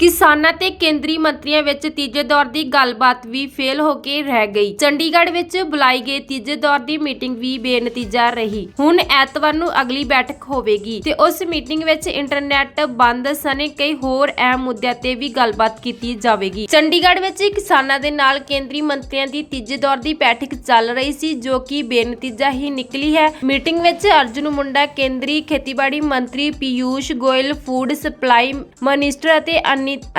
ਕਿਸਾਨਾਂ ਤੇ ਕੇਂਦਰੀ ਮੰਤਰੀਆਂ ਵਿੱਚ ਤੀਜੇ ਦੌਰ ਦੀ ਗੱਲਬਾਤ ਵੀ ਫੇਲ ਹੋ ਕੇ ਰਹਿ ਗਈ। ਚੰਡੀਗੜ੍ਹ ਵਿੱਚ ਬੁਲਾਈ ਗਈ ਤੀਜੇ ਦੌਰ ਦੀ ਮੀਟਿੰਗ ਵੀ ਬੇਨਤੀਜਾ ਰਹੀ। ਹੁਣ ਐਤਵਾਰ ਨੂੰ ਅਗਲੀ ਬੈਠਕ ਹੋਵੇਗੀ ਤੇ ਉਸ ਮੀਟਿੰਗ ਵਿੱਚ ਇੰਟਰਨੈਟ ਬੰਦ ਸਣੇ ਕਈ ਹੋਰ ਅਹਿਮ ਮੁੱਦਿਆਂ ਤੇ ਵੀ ਗੱਲਬਾਤ ਕੀਤੀ ਜਾਵੇਗੀ। ਚੰਡੀਗੜ੍ਹ ਵਿੱਚ ਕਿਸਾਨਾਂ ਦੇ ਨਾਲ ਕੇਂਦਰੀ ਮੰਤਰੀਆਂ ਦੀ ਤੀਜੇ ਦੌਰ ਦੀ ਬੈਠਕ ਚੱਲ ਰਹੀ ਸੀ, ਜੋ ਕਿ ਬੇਨਤੀਜਾ ਹੀ ਨਿਕਲੀ ਹੈ। ਮੀਟਿੰਗ ਵਿੱਚ ਅਰਜੁਨ ਮੁੰਡਾ, ਕੇਂਦਰੀ ਖੇਤੀਬਾੜੀ ਮੰਤਰੀ Piyush Goyal, food supply minister ਅਤੇ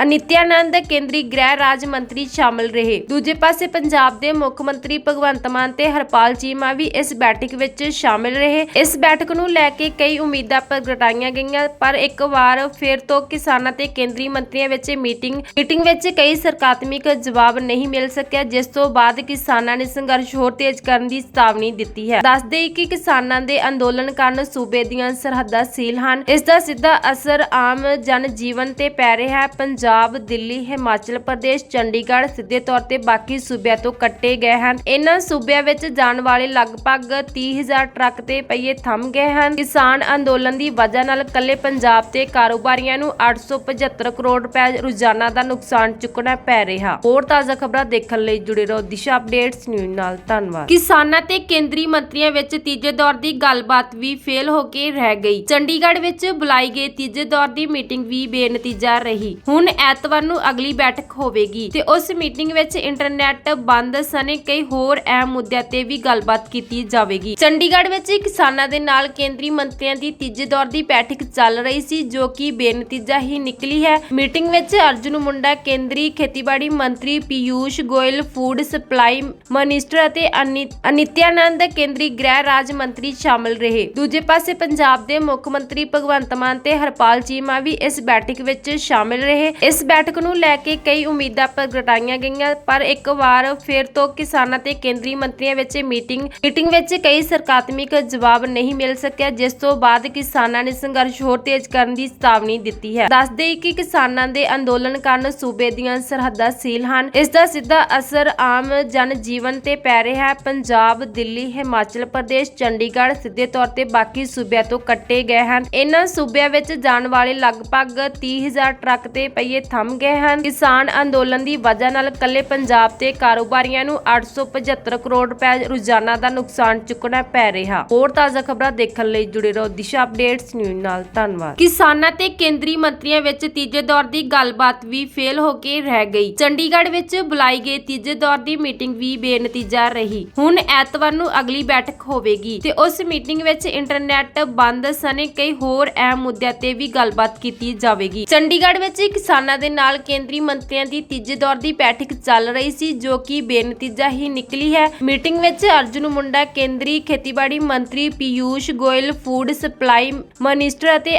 ਅਨਿਤਿਆਨੰਦ ਕੇਂਦਰੀ ਗ੍ਰਹਿ ਰਾਜ ਮੰਤਰੀ ਸ਼ਾਮਲ ਰਹੇ। ਦੂਜੇ ਪਾਸੇ ਪੰਜਾਬ ਦੇ ਮੁੱਖ ਮੰਤਰੀ ਭਗਵੰਤ ਮਾਨ ਤੇ ਹਰਪਾਲ ਚੀਮਾ ਵੀ ਇਸ ਬੈਠਕ ਵਿੱਚ ਸ਼ਾਮਿਲ ਰਹੇ। ਇਸ ਬੈਠਕ ਨੂੰ ਲੈ ਕੇ ਕਈ ਉਮੀਦਾਂ ਪ੍ਰਗਟਾਈਆਂ ਗਈਆਂ, ਪਰ ਇੱਕ ਵਾਰ ਫਿਰ ਤੋਂ ਕਿਸਾਨਾਂ ਤੇ ਕੇਂਦਰੀ ਮੰਤਰੀਆਂ ਵਿੱਚ ਮੀਟਿੰਗ ਮੀਟਿੰਗ ਵਿੱਚ ਕਈ ਸਰਕਾਤਮਿਕ ਜਵਾਬ ਨਹੀਂ ਮਿਲ ਸਕਿਆ, ਜਿਸ ਤੋਂ ਬਾਅਦ ਕਿਸਾਨਾਂ ਨੇ ਸੰਘਰਸ਼ ਹੋਰ ਤੇਜ਼ ਕਰਨ ਦੀ ਚੇਤਾਵਨੀ ਦਿੱਤੀ ਹੈ। ਦੱਸ ਦੇਈ ਕਿ ਕਿਸਾਨਾਂ ਦੇ ਅੰਦੋਲਨ ਕਾਰਨ ਸੂਬੇ ਦੀਆਂ ਸਰਹੱਦਾਂ ਸੀਲ ਹਨ। ਇਸ ਦਾ ਸਿੱਧਾ ਅਸਰ ਆਮ ਜਨ ਜੀਵਨ ਤੇ ਪੈ ਰਿਹਾ ਹੈ ਪੰਜਾਬ, ਦਿੱਲੀ, ਹਿਮਾਚਲ ਪ੍ਰਦੇਸ਼, ਚੰਡੀਗੜ੍ਹ ਸਿੱਧੇ ਤੌਰ ਤੇ ਬਾਕੀ ਸੂਬਿਆਂ ਤੋਂ ਕੱਟੇ ਗਏ ਹਨ। ਇਹਨਾਂ ਸੂਬਿਆਂ ਵਿੱਚ ਜਾਣ ਵਾਲੇ ਲਗਭਗ 30000 ਟਰੱਕ ਤੇ ਪਹੀਏ ਥੰਮ ਗਏ ਹਨ। ਕਿਸਾਨ ਅੰਦੋਲਨ ਦੀ ਵਜ੍ਹਾ ਨਾਲ ਕੱਲੇ ਪੰਜਾਬ ਤੇ ਕਾਰੋਬਾਰੀਆਂ ਨੂੰ 875 ਕਰੋੜ ਰੁਪਏ ਰੋਜ਼ਾਨਾ ਦਾ ਨੁਕਸਾਨ ਚੁੱਕਣਾ ਪੈ ਰਿਹਾ। ਹੋਰ ਤਾਜ਼ਾ ਖਬਰਾਂ ਦੇਖਣ ਲਈ ਜੁੜੇ ਰਹੋ ਦਿਸ਼ਾ ਅਪਡੇਟਸ ਨਿਊਜ਼ ਨਾਲ। ਧੰਨਵਾਦ। ਕਿਸਾਨਾਂ ਤੇ ਕੇਂਦਰੀ ਮੰਤਰੀਆਂ ਵਿੱਚ ਤੀਜੇ ਦੌਰ ਦੀ ਗੱਲਬਾਤ ਵੀ ਫੇਲ ਹੋ ਕੇ ਰਹਿ ਗਈ। ਚੰਡੀਗੜ੍ਹ ਵਿੱਚ ਬੁਲਾਈ ਗਈ ਤੀਜੇ ਦੌਰ ਦੀ ਮੀਟਿੰਗ ਵੀ ਬੇਨਤੀਜਾ ਰਹੀ। ਹੁਣ ਐਤਵਾਰ ਨੂੰ ਅਗਲੀ ਬੈਠਕ ਹੋਵੇਗੀ ਤੇ ਉਸ ਮੀਟਿੰਗ ਵਿੱਚ ਇੰਟਰਨੈਟ ਬੰਦ ਸਣੇ ਕਈ ਹੋਰ ਅਹਿਮ ਮੁੱਦਿਆਂ ਤੇ ਵੀ ਗੱਲਬਾਤ ਕੀਤੀ ਜਾਵੇਗੀ। ਚੰਡੀਗੜ੍ਹ ਵਿੱਚ ਕਿਸਾਨਾਂ ਦੇ ਨਾਲ ਕੇਂਦਰੀ ਮੰਤਰੀਆਂ ਦੀ ਤੀਜੇ ਦੌਰ ਦੀ ਬੈਠਕ ਚੱਲ ਰਹੀ ਸੀ, ਜੋ ਕਿ ਬੇਨਤੀਜਾ ਹੀ ਨਿਕਲੀ ਹੈ। ਮੀਟਿੰਗ ਵਿੱਚ ਅਰਜੁਨ ਮੁੰਡਾ, ਕੇਂਦਰੀ ਖੇਤੀਬਾੜੀ ਮੰਤਰੀ Piyush Goyal, food supply minister ਅਤੇ ਅਨਿ- ਅਨਿਤਿਆਨੰਦ ਕੇਂਦਰੀ ਗ੍ਰਹਿ ਰਾਜ ਮੰਤਰੀ ਸ਼ਾਮਲ ਰਹੇ। ਦੂਜੇ ਪਾਸੇ ਪੰਜਾਬ ਦੇ ਮੁੱਖ ਮੰਤਰੀ ਭਗਵੰਤ ਮਾਨ ਤੇ ਹਰਪਾਲ ਚੀਮਾ ਵੀ ਇਸ ਬੈਠਕ ਵਿੱਚ ਸ਼ਾਮਿਲ ਰਹੇ। ਇਸ ਬੈਠਕ ਨੂੰ ਲੈ ਕੇ ਕਈ ਉਮੀਦਾਂ ਪ੍ਰਗਟਾਈਆਂ ਗਈਆਂ, ਪਰ ਇੱਕ ਵਾਰ ਫਿਰ ਤੋਂ ਕਿਸਾਨਾਂ ਤੇ ਕੇਂਦਰੀ ਮੰਤਰੀਆਂ ਵਿੱਚ ਮੀਟਿੰਗ ਮੀਟਿੰਗ ਵਿੱਚ ਕਈ ਸਰਕਾਤਮਿਕ ਜਵਾਬ ਨਹੀਂ ਮਿਲ ਸਕਿਆ, ਜਿਸ ਤੋਂ ਬਾਅਦ ਕਿਸਾਨਾਂ ਨੇ ਸੰਘਰਸ਼ ਹੋਰ ਤੇਜ਼ ਕਰਨ ਦੀ ਚੇਤਾਵਨੀ ਦਿੱਤੀ ਹੈ। ਦੱਸ ਕਿ ਕਿਸਾਨਾਂ ਦੇ ਅੰਦੋਲਨ ਕਾਰਨ ਸੂਬੇ ਦੀਆਂ ਸਰਹੱਦਾਂ ਸੀਲ ਹਨ। ਇਸ ਦਾ ਸਿੱਧਾ ਅਸਰ ਆਮ ਜਨ ਜੀਵਨ ਤੇ ਪੈ ਰਿਹਾ ਹੈ। ਪੰਜਾਬ, ਦਿੱਲੀ, ਹਿਮਾਚਲ ਪ੍ਰਦੇਸ਼, ਚੰਡੀਗੜ੍ਹ ਸਿੱਧੇ ਤੌਰ ਤੇ ਬਾਕੀ ਸੂਬਿਆਂ ਤੋਂ ਕੱਟੇ ਗਏ ਹਨ। ਇਹਨਾਂ ਸੂਬਿਆਂ ਵਿੱਚ ਜਾਣ ਵਾਲੇ ਲਗਭਗ 30000 ਟਰੱਕ ਤੇ ਪਹੀਏ ਥੰਮ ਗਏ ਹਨ। ਕਿਸਾਨ ਅੰਦੋਲਨ ਦੀ ਵਜ੍ਹਾ ਨਾਲ ਕੱਲੇ ਪੰਜਾਬ ਤੇ ਕਾਰੋਬਾਰੀਆਂ ਨੂੰ 875 ਕਰੋੜ ਰੁਪਏ ਰੋਜ਼ਾਨਾ ਦਾ ਨੁਕਸਾਨ ਚੁੱਕਣਾ ਪੈ ਰਿਹਾ। ਹੋਰ ਤਾਜ਼ਾ ਖਬਰਾਂ ਦੇਖਣ ਲਈ ਜੁੜੇ ਰਹੋ ਦਿਸ਼ਾ ਅਪਡੇਟਸ ਨਿਊਜ਼ ਨਾਲ। ਧੰਨਵਾਦ। ਕਿਸਾਨਾਂ ਤੇ ਕੇਂਦਰੀ ਮੰਤਰੀਆਂ ਵਿੱਚ ਤੀਜੇ ਦੌਰ ਦੀ ਗੱਲਬਾਤ ਵੀ ਫੇਲ ਹੋ ਕੇ ਰਹਿ ਗਈ। ਚੰਡੀਗੜ੍ਹ ਵਿੱਚ ਬੁਲਾਈ ਗਈ ਤੀਜੇ ਦੌਰ ਦੀ ਮੀਟਿੰਗ ਵੀ ਬੇਨਤੀਜਾ ਰਹੀ। ਹੁਣ ਐਤਵਾਰ ਨੂੰ ਅਗਲੀ ਬੈਠਕ ਹੋਵੇਗੀ ਤੇ ਉਸ ਮੀਟਿੰਗ ਵਿੱਚ ਇੰਟਰਨੈਟ ਬੰਦ ਸਣੇ ਕਈ ਹੋਰ ਅਹਿਮ ਮੁੱਦਿਆਂ ਤੇ ਵੀ ਗੱਲਬਾਤ ਕੀਤੀ ਜਾਵੇਗੀ। ਚੰਡੀਗੜ੍ਹ ਵਿੱਚ ਕਿਸਾਨਾਂ ਦੇ ਨਾਲ ਕੇਂਦਰੀ ਮੰਤਰੀਆਂ ਦੀ ਤੀਜੇ ਦੌਰ ਦੀ ਬੈਠਕ ਚੱਲ ਰਹੀ ਸੀ, ਜੋ ਕਿ ਬੇਨਤੀਜਾ ਹੀ ਨਿਕਲੀ ਹੈ। ਮੀਟਿੰਗ ਵਿੱਚ ਅਰਜੁਨ ਮੁੰਡਾ, ਕੇਂਦਰੀ ਖੇਤੀਬਾੜੀ ਮੰਤਰੀ Piyush Goyal, food supply minister ਅਤੇ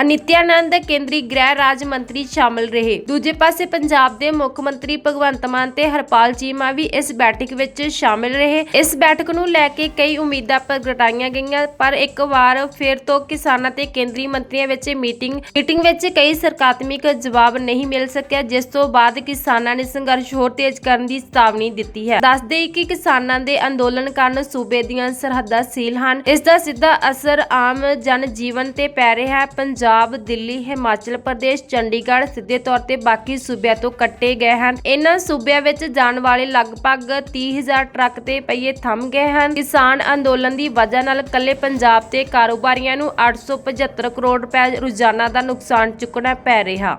ਅਨਿਤਿਆਨੰਦ ਕੇਂਦਰੀ ਗ੍ਰਹਿ ਰਾਜ ਮੰਤਰੀ ਸ਼ਾਮਲ ਰਹੇ। ਦੂਜੇ ਪਾਸੇ ਪੰਜਾਬ ਦੇ ਮੁੱਖ ਮੰਤਰੀ ਭਗਵੰਤ ਮਾਨ ਤੇ ਹਰਪਾਲ ਚੀਮਾ ਵੀ ਇਸ ਬੈਠਕ ਵਿੱਚ ਸ਼ਾਮਿਲ ਰਹੇ। ਇਸ ਬੈਠਕ ਨੂੰ ਲੈ ਕੇ ਕਈ ਉਮੀਦਾਂ ਪ੍ਰਗਟਾਈਆਂ ਗਈਆਂ, ਪਰ ਇੱਕ ਵਾਰ ਫਿਰ ਤੋਂ ਕਿਸਾਨਾਂ ਤੇ ਕੇਂਦਰੀ ਮੰਤਰੀਆਂ ਵਿੱਚ ਮੀਟਿੰਗ ਮੀਟਿੰਗ ਵਿੱਚ ਕਈ ਸਰਕਾਤਮਿਕ ਜਵਾਬ ਨਹੀਂ ਮਿਲ ਸਕਿਆ, ਜਿਸ ਤੋਂ ਬਾਅਦ ਕਿਸਾਨਾਂ ਨੇ ਸੰਘਰਸ਼ ਹੋਰ ਤੇਜ਼ ਕਰਨ ਦੀ ਚੇਤਾਵਨੀ ਦਿੱਤੀ ਹੈ। ਦੱਸ ਕਿ ਕਿਸਾਨਾਂ ਦੇ ਅੰਦੋਲਨ ਕਾਰਨ ਸੂਬੇ ਦੀਆਂ ਸਰਹੱਦਾਂ ਸੀਲ ਹਨ। ਇਸ ਦਾ ਸਿੱਧਾ ਅਸਰ ਆਮ ਜਨ ਜੀਵਨ ਤੇ ਪੈ ਰਿਹਾ ਹੈ। ਪੰਜਾਬ, ਦਿੱਲੀ, ਹਿਮਾਚਲ ਪ੍ਰਦੇਸ਼, ਚੰਡੀਗੜ੍ਹ ਸਿੱਧੇ ਤੌਰ ਤੇ ਬਾਕੀ ਸੂਬਿਆਂ ਤੋਂ ਕੱਟੇ ਗਏ ਹਨ। ਇਹਨਾਂ ਸੂਬਿਆਂ ਵਿੱਚ ਜਾਣ ਵਾਲੇ ਲਗਭਗ 30000 ਟਰੱਕ ਤੇ ਪਹੀਏ ਥੰਮ ਗਏ ਹਨ। ਕਿਸਾਨ ਅੰਦੋਲਨ ਦੀ ਵਜ੍ਹਾ ਨਾਲ ਕੱਲੇ ਪੰਜਾਬ ਤੇ ਕਾਰੋਬਾਰੀਆਂ ਨੂੰ 875 ਕਰੋੜ ਰੁਪਏ ਰੋਜ਼ਾਨਾ ਦਾ ਨੁਕਸਾਨ ਚੁੱਕਣਾ ਪੈ ਰਿਹਾ।